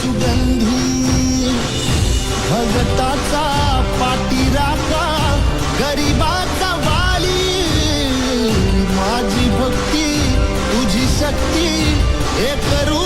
सुगंधी. भगताचा पाठीराखा गरिबाचा वाली. माझी भक्ती तुझी शक्ती हे करू